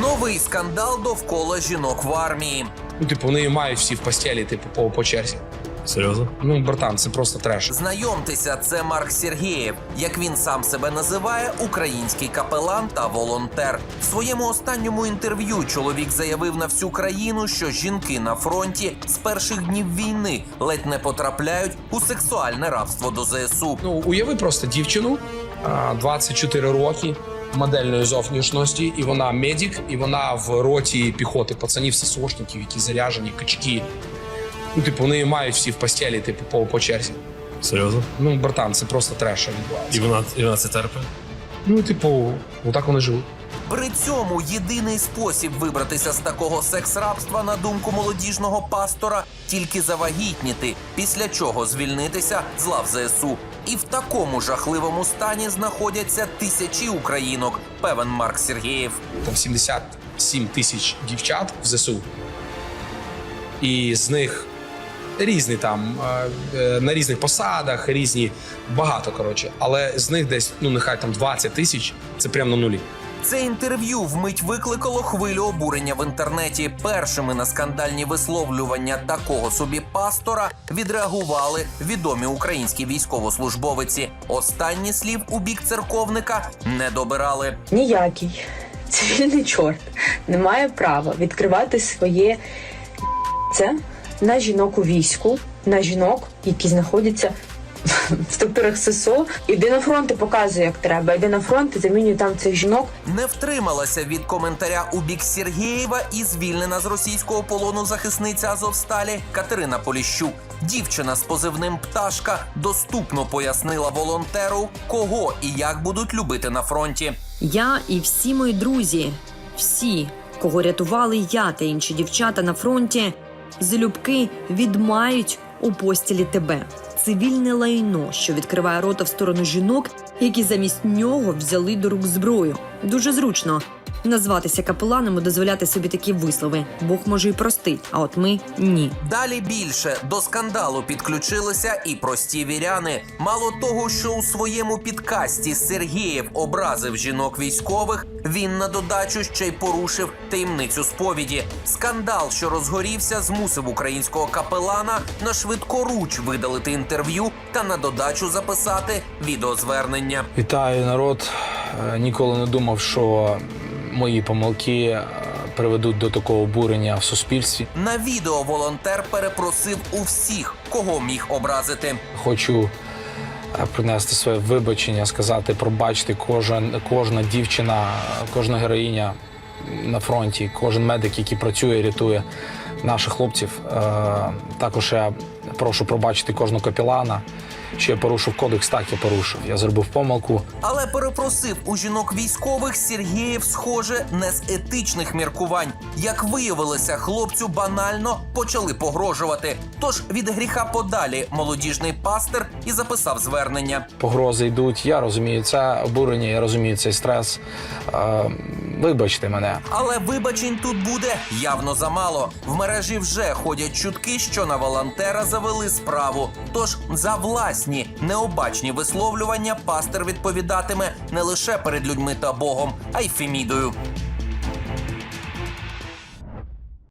Новий скандал довкола жінок в армії. Ну, типу, вони мають всі в постелі, типу, по, по черзі. Серйозно? Ну, братан, це просто треш. Знайомтеся, це Марк Сергєєв, як він сам себе називає, український капелан та волонтер. В своєму останньому інтерв'ю чоловік заявив на всю країну, що жінки на фронті з перших днів війни ледь не потрапляють у сексуальне рабство до ЗСУ. Ну, уяви просто дівчину, а, 24 роки, модельної зовнішності, і вона медик, і вона в роті піхоти пацанів ССОшників, які заряжені, качки. Ну, типу, вони мають всі в постелі, типу, по, по черзі. Серйозно? Ну, братан, це просто треш, що відбувається. І вона, і вона це терпить? Ну, типу, отак вони живуть. При цьому єдиний спосіб вибратися з такого секс-рабства, на думку молодіжного пастора, тільки завагітніти, після чого звільнитися з лав ЗСУ. І в такому жахливому стані знаходяться тисячі українок, певен Марк Сергієв. Там 77 тисяч дівчат в ЗСУ. І з них різні там е, е, на різних посадах, різні багато коротше. Але з них десь, ну нехай там 20 тисяч це прямо на нулі. Це інтерв'ю вмить викликало хвилю обурення в інтернеті. Першими на скандальні висловлювання такого собі пастора відреагували відомі українські військовослужбовиці. Останні слів у бік церковника не добирали. ніякий цивільний чорт не має права відкривати своє це на жінок у війську, на жінок, які знаходяться в структурах ССО. Іди на фронт і показує, як треба. Іди на фронт і замінюй там цих жінок. Не втрималася від коментаря у бік Сергєєва і звільнена з російського полону захисниця Азовсталі Катерина Поліщук. Дівчина з позивним пташка доступно пояснила волонтеру, кого і як будуть любити на фронті. Я і всі мої друзі, всі, кого рятували я та інші дівчата на фронті, залюбки відмають у постілі тебе. Цивільне лайно, що відкриває рота в сторону жінок, які замість нього взяли до рук зброю. Дуже зручно назватися капеланом і дозволяти собі такі вислови. Бог може і простить, а от ми ні. Далі більше до скандалу підключилися і прості віряни. Мало того, що у своєму підкасті Сергієв образив жінок військових, він на додачу ще й порушив таємницю сповіді. Скандал, що розгорівся, змусив українського капелана на швидкоруч видалити інтерв'ю та на додачу записати відеозвернення. Вітаю народ. Е, Ніколи не думав, що мої помилки е, приведуть до такого обурення в суспільстві. На відео волонтер перепросив у всіх, кого міг образити. Хочу е, принести своє вибачення, сказати, пробачте кожен, кожна дівчина, кожна героїня на фронті, кожен медик, який працює, рятує наших хлопців. Е, Також я прошу пробачити кожного капілана. Що я порушив кодекс, так я порушив. Я зробив помилку. Але перепросив у жінок військових Сергієв, схоже, не з етичних міркувань. Як виявилося, хлопцю банально почали погрожувати. Тож від гріха подалі молодіжний пастир і записав звернення. Погрози йдуть. Я розумію це обурення, я розумію цей стрес. Е, Вибачте мене. Але вибачень тут буде явно замало. В мережі вже ходять чутки, що на волонтера завели справу. Тож за власні необачні висловлювання пастир відповідатиме не лише перед людьми та Богом, а й Фемідою.